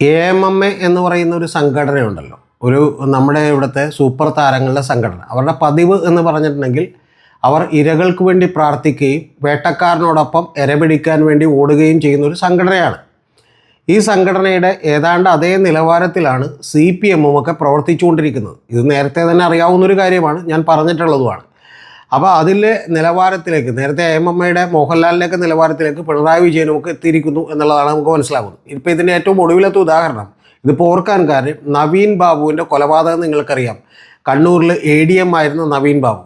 A M M A എന്ന് പറയുന്ന ഒരു സംഘടനയുണ്ടല്ലോ. ഒരു നമ്മുടെ ഇവിടുത്തെ സൂപ്പർ താരങ്ങളുടെ സംഘടന. അവരുടെ പതിവ് എന്ന് പറഞ്ഞിട്ടുണ്ടെങ്കിൽ അവർ ഇരകൾക്ക് വേണ്ടി പ്രാർത്ഥിക്കുകയും വേട്ടക്കാരനോടൊപ്പം ഇരപിടിക്കാൻ വേണ്ടി ഓടുകയും ചെയ്യുന്ന ഒരു സംഘടനയാണ്. ഈ സംഘടനയുടെ ഏതാണ്ട് അതേ നിലവാരത്തിലാണ് സി പി എമ്മും ഒക്കെ പ്രവർത്തിച്ചുകൊണ്ടിരിക്കുന്നത്. ഇത് നേരത്തെ തന്നെ അറിയാവുന്നൊരു കാര്യമാണ്. ഞാൻ പറഞ്ഞിട്ടുള്ളതുമാണ്. അപ്പോൾ അതിലെ നിലവാരത്തിലേക്ക് നേരത്തെ എം എം എയുടെ മോഹൻലാലിന്റെയൊക്കെ നിലവാരത്തിലേക്ക് പിണറായി വിജയനും ഒക്കെ എത്തിയിരിക്കുന്നു എന്നുള്ളതാണ് നമുക്ക് മനസ്സിലാകുന്നത്. ഇപ്പോൾ ഇതിന്റെ ഏറ്റവും ഒടുവിലത്തെ ഉദാഹരണം ഇതിപ്പോൾ ഓർക്കാൻ കാരണം നവീൻ ബാബുവിന്റെ കൊലപാതകം നിങ്ങൾക്കറിയാം. കണ്ണൂരിൽ എ ഡി എം ആയിരുന്ന നവീൻ ബാബു.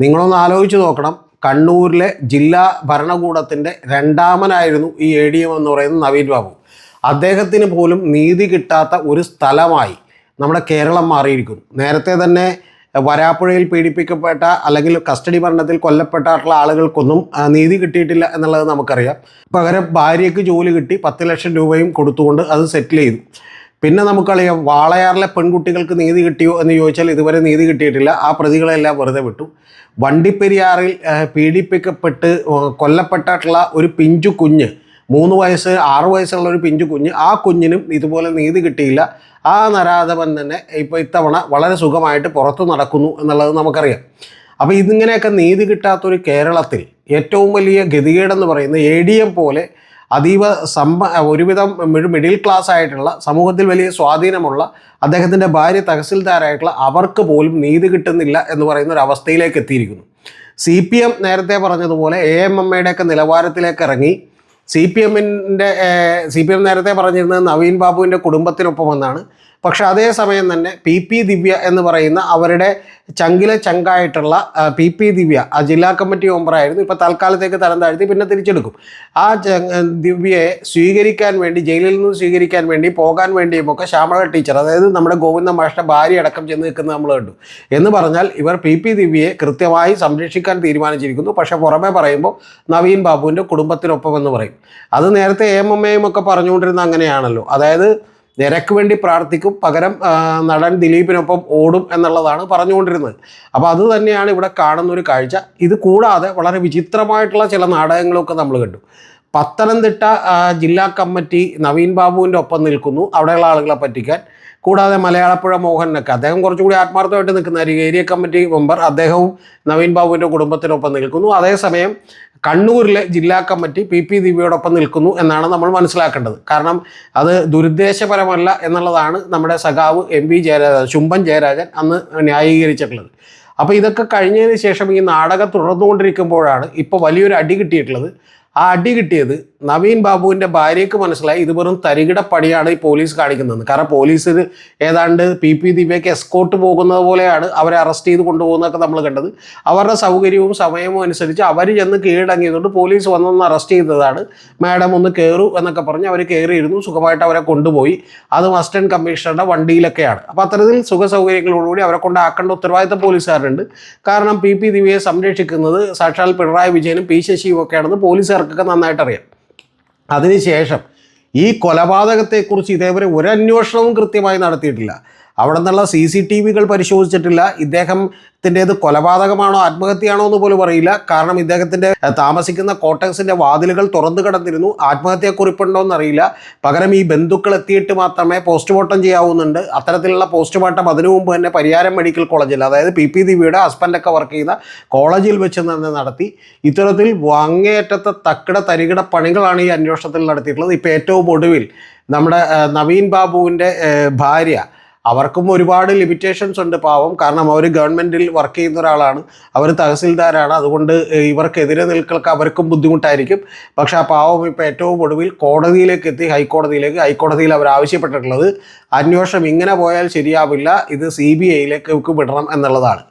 നിങ്ങളൊന്ന് ആലോചിച്ച് നോക്കണം കണ്ണൂരിലെ ജില്ലാ ഭരണകൂടത്തിന്റെ രണ്ടാമനായിരുന്നു ഈ എ ഡി എം എന്ന് പറയുന്ന നവീൻ ബാബു. അദ്ദേഹത്തിന് പോലും നീതി കിട്ടാത്ത ഒരു സ്ഥലമായി നമ്മുടെ കേരളം മാറിയിരിക്കുന്നു. നേരത്തെ തന്നെ വരാപ്പുഴയിൽ പീഡിപ്പിക്കപ്പെട്ട അല്ലെങ്കിൽ കസ്റ്റഡി മരണത്തിൽ കൊല്ലപ്പെട്ടിട്ടുള്ള ആളുകൾക്കൊന്നും നീതി കിട്ടിയിട്ടില്ല എന്നുള്ളത് നമുക്കറിയാം. പകരം ഭാര്യയ്ക്ക് ജോലി കിട്ടി പത്ത് ലക്ഷം രൂപയും കൊടുത്തുകൊണ്ട് അത് സെറ്റിൽ ചെയ്തു. പിന്നെ നമുക്കറിയാം വാളയാറിലെ പെൺകുട്ടികൾക്ക് നീതി കിട്ടിയോ എന്ന് ചോദിച്ചാൽ ഇതുവരെ നീതി കിട്ടിയിട്ടില്ല. ആ പ്രതികളെല്ലാം വെറുതെ വിട്ടു. വണ്ടിപ്പെരിയാറിൽ പീഡിപ്പിക്കപ്പെട്ട് കൊല്ലപ്പെട്ടിട്ടുള്ള ഒരു പിഞ്ചു കുഞ്ഞ് മൂന്ന് വയസ്സ് ആറ് വയസ്സുള്ള ഒരു പിഞ്ചു കുഞ്ഞ് ആ കുഞ്ഞിനും ഇതുപോലെ നീതി കിട്ടിയില്ല. ആ നരാധവൻ തന്നെ ഇപ്പോൾ ഇത്തവണ വളരെ സുഖമായിട്ട് പുറത്തു നടക്കുന്നു എന്നുള്ളത് നമുക്കറിയാം. അപ്പോൾ ഇതിങ്ങനെയൊക്കെ നീതി കിട്ടാത്തൊരു കേരളത്തിൽ ഏറ്റവും വലിയ ഗതികേടെന്ന് പറയുന്ന എ ഡി എം പോലെ അതീവ സമ്പ ഒരുവിധം ഒരു മിഡിൽ ക്ലാസ് ആയിട്ടുള്ള സമൂഹത്തിൽ വലിയ സ്വാധീനമുള്ള അദ്ദേഹത്തിന്റെ ഭാര്യ തഹസിൽദാരായിട്ടുള്ള അവർക്ക് പോലും നീതി കിട്ടുന്നില്ല എന്ന് പറയുന്ന ഒരു അവസ്ഥയിലേക്ക് എത്തിയിരിക്കുന്നു. സി പി എം നേരത്തെ പറഞ്ഞതുപോലെ എ എം എം എയുടെയൊക്കെ നിലവാരത്തിലേക്ക് ഇറങ്ങി. സി പി എമ്മിന്റെ സി പി എം നേരത്തെ പറഞ്ഞിരുന്നത് നവീൻ ബാബുവിന്റെ കുടുംബത്തിനൊപ്പം എന്നാണ് പക്ഷെ അതേസമയം തന്നെ പി പി ദിവ്യ എന്ന് പറയുന്ന അവരുടെ ചങ്കിലെ ചങ്കായിട്ടുള്ള പി പി ദിവ്യ ആ ജില്ലാ കമ്മിറ്റി മെമ്പറായിരുന്നു ഇപ്പോൾ തൽക്കാലത്തേക്ക് തരം താഴ്ത്തി പിന്നെ തിരിച്ചെടുക്കും. ആ ദിവ്യയെ സ്വീകരിക്കാൻ വേണ്ടി ജയിലിൽ നിന്ന് സ്വീകരിക്കാൻ വേണ്ടി പോകാൻ വേണ്ടിയുമൊക്കെ ശ്യാമള ടീച്ചർ അതായത് നമ്മുടെ ഗോവിന്ദ മാഷ്ട ഭാര്യ അടക്കം ചെന്ന് നിൽക്കുന്നത് നമ്മൾ കണ്ടു. എന്ന് പറഞ്ഞാൽ ഇവർ പി പി ദിവ്യയെ കൃത്യമായി സംരക്ഷിക്കാൻ തീരുമാനിച്ചിരിക്കുന്നു. പക്ഷെ പുറമെ പറയുമ്പോൾ നവീൻ ബാബുവിന്റെ കുടുംബത്തിനൊപ്പം എന്ന് പറയും. അത് നേരത്തെ എം എം എയും ഒക്കെ പറഞ്ഞുകൊണ്ടിരുന്ന അങ്ങനെയാണല്ലോ. അതായത് നിരക്ക് വേണ്ടി പ്രാർത്ഥിക്കും പകരം നടൻ ദിലീപിനൊപ്പം ഓടും എന്നുള്ളതാണ് പറഞ്ഞുകൊണ്ടിരുന്നത്. അപ്പോൾ അത് തന്നെയാണ് ഇവിടെ കാണുന്ന ഒരു കാഴ്ച. ഇത് കൂടാതെ വളരെ വിചിത്രമായിട്ടുള്ള ചില നാടകങ്ങളൊക്കെ നമ്മൾ കണ്ടു. പത്തനംതിട്ട ജില്ലാ കമ്മിറ്റി നവീൻ ബാബുവിന്റെ ഒപ്പം നിൽക്കുന്നു. അവിടെയുള്ള ആളുകളെ പറ്റിക്കാൻ. കൂടാതെ മലയാളപ്പുഴ മോഹനൊക്കെ അദ്ദേഹം കുറച്ചുകൂടി ആത്മാർത്ഥമായിട്ട് നിൽക്കുന്ന ഒരു ഏരിയ കമ്മിറ്റി മെമ്പർ അദ്ദേഹവും നവീൻ ബാബുവിന്റെ കുടുംബത്തിനൊപ്പം നിൽക്കുന്നു. അതേസമയം കണ്ണൂരിലെ ജില്ലാ കമ്മിറ്റി പി പി ദിവ്യയോടൊപ്പം നിൽക്കുന്നു എന്നാണ് നമ്മൾ മനസ്സിലാക്കേണ്ടത്. കാരണം അത് ദുരുദ്ദേശപരമല്ല എന്നുള്ളതാണ് നമ്മുടെ സഖാവ് എം വി ജയരാജൻ ചുംബൻ ജയരാജൻ അന്ന് ന്യായീകരിച്ചിട്ടുള്ളത്. അപ്പോൾ ഇതൊക്കെ കഴിഞ്ഞതിന് ശേഷം ഈ നാടകം തുടർന്നുകൊണ്ടിരിക്കുമ്പോഴാണ് ഇപ്പോൾ വലിയൊരു അടി കിട്ടിയിട്ടുള്ളത്. ആ അടി കിട്ടിയത് നവീൻ ബാബുവിന്റെ ഭാര്യയ്ക്ക് മനസ്സിലായി. ഇത് വെറും തരികിട പണിയാണ് ഈ പോലീസ് കാണിക്കുന്നത്. കാരണം പോലീസ് ഏതാണ്ട് പി പി ദിവ്യയ്ക്ക് എസ്കോട്ട് പോകുന്നത് പോലെയാണ് അവരെ അറസ്റ്റ് ചെയ്ത് കൊണ്ടുപോകുന്നതൊക്കെ നമ്മൾ കണ്ടത്. അവരുടെ സൗകര്യവും സമയവും അനുസരിച്ച് അവർ ചെന്ന് കീഴടങ്ങിയതുകൊണ്ട് പോലീസ് വന്നൊന്ന് അറസ്റ്റ് ചെയ്തതാണ്. മാഡം ഒന്ന് കയറൂ എന്നൊക്കെ പറഞ്ഞ് അവർ കയറിയിരുന്നു സുഖമായിട്ട് അവരെ കൊണ്ടുപോയി. അത് അസിസ്റ്റന്റ് കമ്മീഷണറുടെ വണ്ടിയിലൊക്കെയാണ്. അപ്പോൾ അത്തരത്തിൽ സുഖ സൗകര്യങ്ങളോടുകൂടി അവരെ കൊണ്ടാക്കേണ്ട ഉത്തരവാദിത്തം പോലീസുകാരുണ്ട്. കാരണം പി പി ദിവ്യയെ സംരക്ഷിക്കുന്നത് സാക്ഷാൽ പിണറായി വിജയനും പി ശശിയും ഒക്കെയാണെന്ന് പോലീസുകാർക്കൊക്കെ നന്നായിട്ട് അറിയാം അതിനുശേഷം ഈ കൊലപാതകത്തെക്കുറിച്ച് ഇതേവരെ ഒരു അന്വേഷണവും കൃത്യമായി നടത്തിയിട്ടില്ല. അവിടെ നിന്നുള്ള സി സി ടി വികൾ പരിശോധിച്ചിട്ടില്ല. ഇദ്ദേഹത്തിന്റേത് കൊലപാതകമാണോ ആത്മഹത്യയാണോ എന്ന് പോലും അറിയില്ല. കാരണം ഇദ്ദേഹത്തിന്റെ താമസിക്കുന്ന കോട്ടക്സിന്റെ വാതിലുകൾ തുറന്നു കിടന്നിരുന്നു. ആത്മഹത്യക്കുറിപ്പുണ്ടോ എന്നറിയില്ല. പകരം ഈ ബന്ധുക്കൾ എത്തിയിട്ട് മാത്രമേ പോസ്റ്റ്മോർട്ടം ചെയ്യാവുന്നുണ്ട്. അത്തരത്തിലുള്ള പോസ്റ്റ്മോർട്ടം അതിനു മുമ്പ് തന്നെ പരിയാരം മെഡിക്കൽ കോളേജിൽ അതായത് പി. പി. ദിവ്യയുടെ ഹസ്ബൻഡൊക്കെ വർക്ക് ചെയ്യുന്ന കോളേജിൽ വെച്ച് തന്നെ നടത്തി. ഇത്തരത്തിൽ അങ്ങേയറ്റത്തെ തക്കിട തരികിട പണികളാണ് ഈ അന്വേഷണത്തിൽ നടത്തിയിട്ടുള്ളത്. ഇപ്പോൾ ഏറ്റവും ഒടുവിൽ നമ്മുടെ നവീൻ ബാബുവിന്റെ ഭാര്യ അവർക്കും ഒരുപാട് ലിമിറ്റേഷൻസ് ഉണ്ട് പാവം. കാരണം അവർ ഗവൺമെന്റിൽ വർക്ക് ചെയ്യുന്ന ഒരാളാണ്. അവർ തഹസിൽദാരാണ്. അതുകൊണ്ട് ഇവർക്കെതിരെ നിൽക്കൽക്ക് അവർക്കും ബുദ്ധിമുട്ടായിരിക്കും. പക്ഷേ ആ പാവം ഇപ്പോൾ ഏറ്റവും ഒടുവിൽ കോടതിയിലേക്ക് എത്തി ഹൈക്കോടതിയിലേക്ക്. ഹൈക്കോടതിയിൽ അവർ ആവശ്യപ്പെട്ടിട്ടുള്ളത് അന്വേഷണം ഇങ്ങനെ പോയാൽ ശരിയാവില്ല. ഇത് സി ബി ഐയിലേക്ക് വിടണം എന്നുള്ളതാണ്.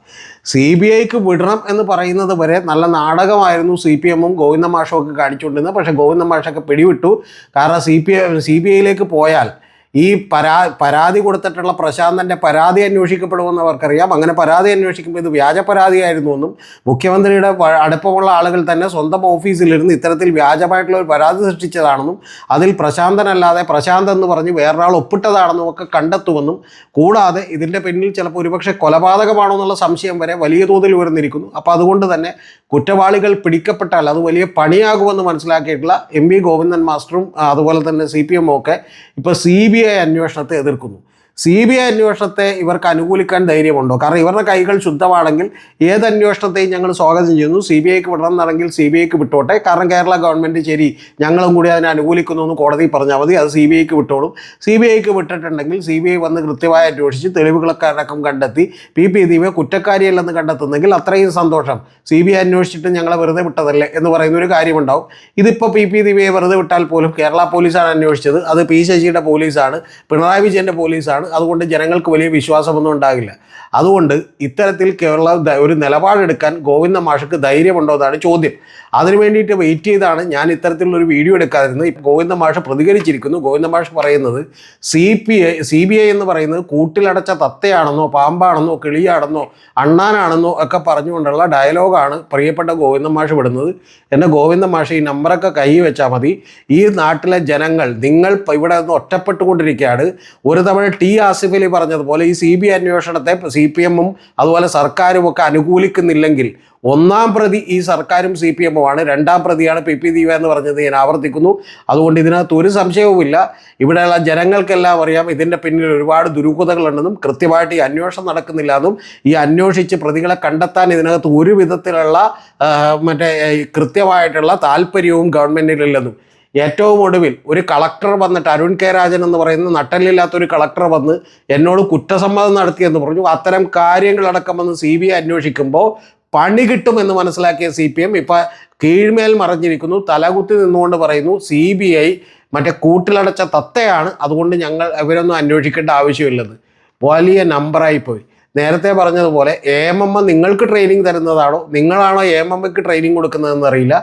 സി ബി ഐക്ക് വിടണം എന്ന് പറയുന്നത് വരെ നല്ല നാടകമായിരുന്നു സി പി എമ്മും ഗോവിന്ദ മാഷും ഒക്കെ കാണിച്ചുകൊണ്ടിരുന്നത്. പക്ഷേ ഗോവിന്ദ മാഷൊക്കെ പിടിവിട്ടു. കാരണം സി പി സി ബി ഐയിലേക്ക് പോയാൽ ഈ പരാ പരാതി കൊടുത്തിട്ടുള്ള പ്രശാന്തന്റെ പരാതി അന്വേഷിക്കപ്പെടുമെന്ന് അവർക്കറിയാം അങ്ങനെ പരാതി അന്വേഷിക്കുമ്പോൾ ഇത് വ്യാജ പരാതിയായിരുന്നു എന്നും മുഖ്യമന്ത്രിയുടെ അടുപ്പമുള്ള ആളുകൾ തന്നെ സ്വന്തം ഓഫീസിലിരുന്ന് ഇത്തരത്തിൽ വ്യാജമായിട്ടുള്ള ഒരു പരാതി സൃഷ്ടിച്ചതാണെന്നും അതിൽ പ്രശാന്തനല്ലാതെ പ്രശാന്ത് എന്ന് പറഞ്ഞ് വേറൊരാൾ ഒപ്പിട്ടതാണെന്നും ഒക്കെ കണ്ടെത്തുമെന്നും കൂടാതെ ഇതിന്റെ പിന്നിൽ ചിലപ്പോൾ ഒരുപക്ഷെ കൊലപാതകമാണോ എന്നുള്ള സംശയം വരെ വലിയ തോതിൽ ഉയർന്നിരിക്കുന്നു. അപ്പോൾ അതുകൊണ്ട് തന്നെ കുറ്റവാളികൾ പിടിക്കപ്പെട്ടാൽ അത് വലിയ പണിയാകുമെന്ന് മനസ്സിലാക്കിയിട്ടുള്ള എം വി ഗോവിന്ദൻ മാസ്റ്ററും അതുപോലെ തന്നെ സി പി എമ്മും ഒക്കെ ഇപ്പോൾ സി ബി ഐ അന്വേഷണത്തെ എതിർക്കുന്നു. സി ബി ഐ അന്വേഷണത്തെ ഇവർക്ക് അനുകൂലിക്കാൻ ധൈര്യമുണ്ടോ? കാരണം ഇവരുടെ കൈകൾ ശുദ്ധമാണെങ്കിൽ ഏത് അന്വേഷണത്തെയും ഞങ്ങൾ സ്വാഗതം ചെയ്യുന്നു. സി ബി ഐക്ക് വിടണമെന്നാണെങ്കിൽ സി ബി ഐക്ക് വിട്ടോട്ടെ. കാരണം കേരള ഗവൺമെന്റ് ശരി ഞങ്ങളും കൂടി അതിനെ അനുകൂലിക്കുന്നു എന്ന് കോടതി പറഞ്ഞാൽ മതി. അത് സി ബി ഐക്ക് വിട്ടോളും. സി ബി ഐക്ക് വിട്ടിട്ടുണ്ടെങ്കിൽ സി ബി ഐ വന്ന് കൃത്യമായി അന്വേഷിച്ച് തെളിവുകളൊക്കെ അടക്കം കണ്ടെത്തി പി. പി. ദീപെ കുറ്റക്കാരിയല്ലെന്ന് കണ്ടെത്തുന്നെങ്കിൽ അത്രയും സന്തോഷം. സി ബി ഐ അന്വേഷിച്ചിട്ട് ഞങ്ങളെ വെറുതെ വിട്ടതല്ലേ എന്ന് പറയുന്ന ഒരു കാര്യമുണ്ടാവും. ഇതിപ്പോൾ പി. പി. ദീപയെ വെറുതെ വിട്ടാൽ പോലും കേരള പോലീസാണ് അന്വേഷിച്ചത്. അത് പി. ശശിയുടെ പോലീസാണ്. പിണറായി വിജയന്റെ പോലീസാണ്. അതുകൊണ്ട് ജനങ്ങൾക്ക് വലിയ വിശ്വാസമൊന്നും ഉണ്ടാകില്ല. അതുകൊണ്ട് ഇത്തരത്തിൽ കേരള ഒരു നിലപാടെടുക്കാൻ ഗോവിന്ദ മാഷക്ക് ധൈര്യമുണ്ടോ എന്നാണ് ചോദ്യം. അതിനു വേണ്ടിയിട്ട് വെയിറ്റ് ചെയ്താണ് ഞാൻ ഇത്തരത്തിലുള്ള ഒരു വീഡിയോ എടുക്കാതിരുന്നത് ഗോവിന്ദ മാഷ് പ്രതികരിച്ചിരിക്കുന്നു. ഗോവിന്ദ മാഷ് പറയുന്നത് C P I C B I എന്ന് പറയുന്നത് കൂട്ടിലടച്ച തത്തയാണെന്നോ പാമ്പാണെന്നോ കിളിയാണെന്നോ അണ്ണാനാണെന്നോ ഒക്കെ പറഞ്ഞുകൊണ്ടുള്ള ഡയലോഗാണ് പ്രിയപ്പെട്ട ഗോവിന്ദ മാഷ് വിടുന്നത്. എന്നെ ഗോവിന്ദ മാഷ് ഈ നമ്പറൊക്കെ കൈ വെച്ചാൽ മതി. ഈ നാട്ടിലെ ജനങ്ങൾ നിങ്ങൾ ഇവിടെ നിന്ന് ഒറ്റപ്പെട്ടുകൊണ്ടിരിക്കുകയാണ്. ഒരു തവണ ടി ആസിഫ് അലി പറഞ്ഞതുപോലെ ഈ സി ബി ഐ അന്വേഷണത്തെ സി പി എമ്മും അതുപോലെ സർക്കാരും ഒക്കെ അനുകൂലിക്കുന്നില്ലെങ്കിൽ ഒന്നാം പ്രതി ഈ സർക്കാരും സി പി എമ്മുമാണ്. രണ്ടാം പ്രതിയാണ് പി പി ദീപ എന്ന് പറഞ്ഞത് ഞാൻ ആവർത്തിക്കുന്നു. അതുകൊണ്ട് ഇതിനകത്ത് ഒരു സംശയവുമില്ല. ഇവിടെയുള്ള ജനങ്ങൾക്കെല്ലാം അറിയാം. ഇതിന്റെ പിന്നിൽ ഒരുപാട് ദുരൂഹതകളുണ്ടെന്നും കൃത്യമായിട്ട് ഈ അന്വേഷണം നടക്കുന്നില്ല എന്നും ഈ അന്വേഷിച്ച് പ്രതികളെ കണ്ടെത്താൻ ഇതിനകത്ത് ഒരു വിധത്തിലുള്ള മറ്റേ കൃത്യമായിട്ടുള്ള താല്പര്യവും ഗവൺമെന്റിലില്ലെന്നും ഏറ്റവും ഒടുവിൽ ഒരു കളക്ടർ വന്നിട്ട് അരുൺ കെ രാജൻ എന്ന് പറയുന്ന നട്ടലില്ലാത്ത ഒരു കളക്ടർ വന്ന് എന്നോട് കുറ്റസമ്മതം നടത്തിയെന്ന് പറഞ്ഞു. അത്തരം കാര്യങ്ങളടക്കം വന്ന് സി ബി ഐ അന്വേഷിക്കുമ്പോൾ പണി കിട്ടുമെന്ന് മനസ്സിലാക്കിയ സി പി എം ഇപ്പം കീഴ്മേൽ മറഞ്ഞിരിക്കുന്നു. തലകുത്തി നിന്നുകൊണ്ട് പറയുന്നു സി ബി ഐ മറ്റേ കൂട്ടിലടച്ച തത്തയാണ്. അതുകൊണ്ട് ഞങ്ങൾ ഇവരൊന്നും അന്വേഷിക്കേണ്ട ആവശ്യമില്ലെന്ന്. വലിയ നമ്പറായി പോയി നേരത്തെ പറഞ്ഞതുപോലെ എ എം എം നിങ്ങൾക്ക് ട്രെയിനിങ് തരുന്നതാണോ? നിങ്ങളാണോ എ എം എമ്മക്ക് ട്രെയിനിങ് കൊടുക്കുന്നതെന്ന് അറിയില്ല.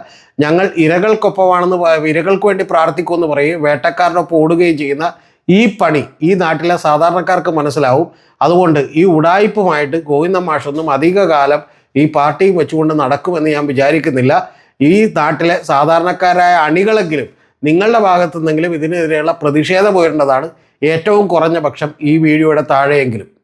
ഞങ്ങൾ ഇരകൾക്കൊപ്പമാണെന്ന് ഇരകൾക്ക് വേണ്ടി പ്രാർത്ഥിക്കുമെന്ന് പറയും. വേട്ടക്കാരനൊപ്പം ഓടുകയും ചെയ്യുന്ന ഈ പണി ഈ നാട്ടിലെ സാധാരണക്കാർക്ക് മനസ്സിലാവും. അതുകൊണ്ട് ഈ ഉടായ്പുമായിട്ട് ഗോവിന്ദ മാഷൊന്നും അധികകാലം ഈ പാർട്ടിയും വെച്ചുകൊണ്ട് നടക്കുമെന്ന് ഞാൻ വിചാരിക്കുന്നില്ല. ഈ നാട്ടിലെ സാധാരണക്കാരായ അണികളെങ്കിലും നിങ്ങളുടെ ഭാഗത്തു നിന്നെങ്കിലും ഇതിനെതിരെയുള്ള പ്രതിഷേധം ഉയരേണ്ടതാണ്. ഏറ്റവും കുറഞ്ഞ പക്ഷം ഈ വീഡിയോയുടെ താഴെയെങ്കിലും.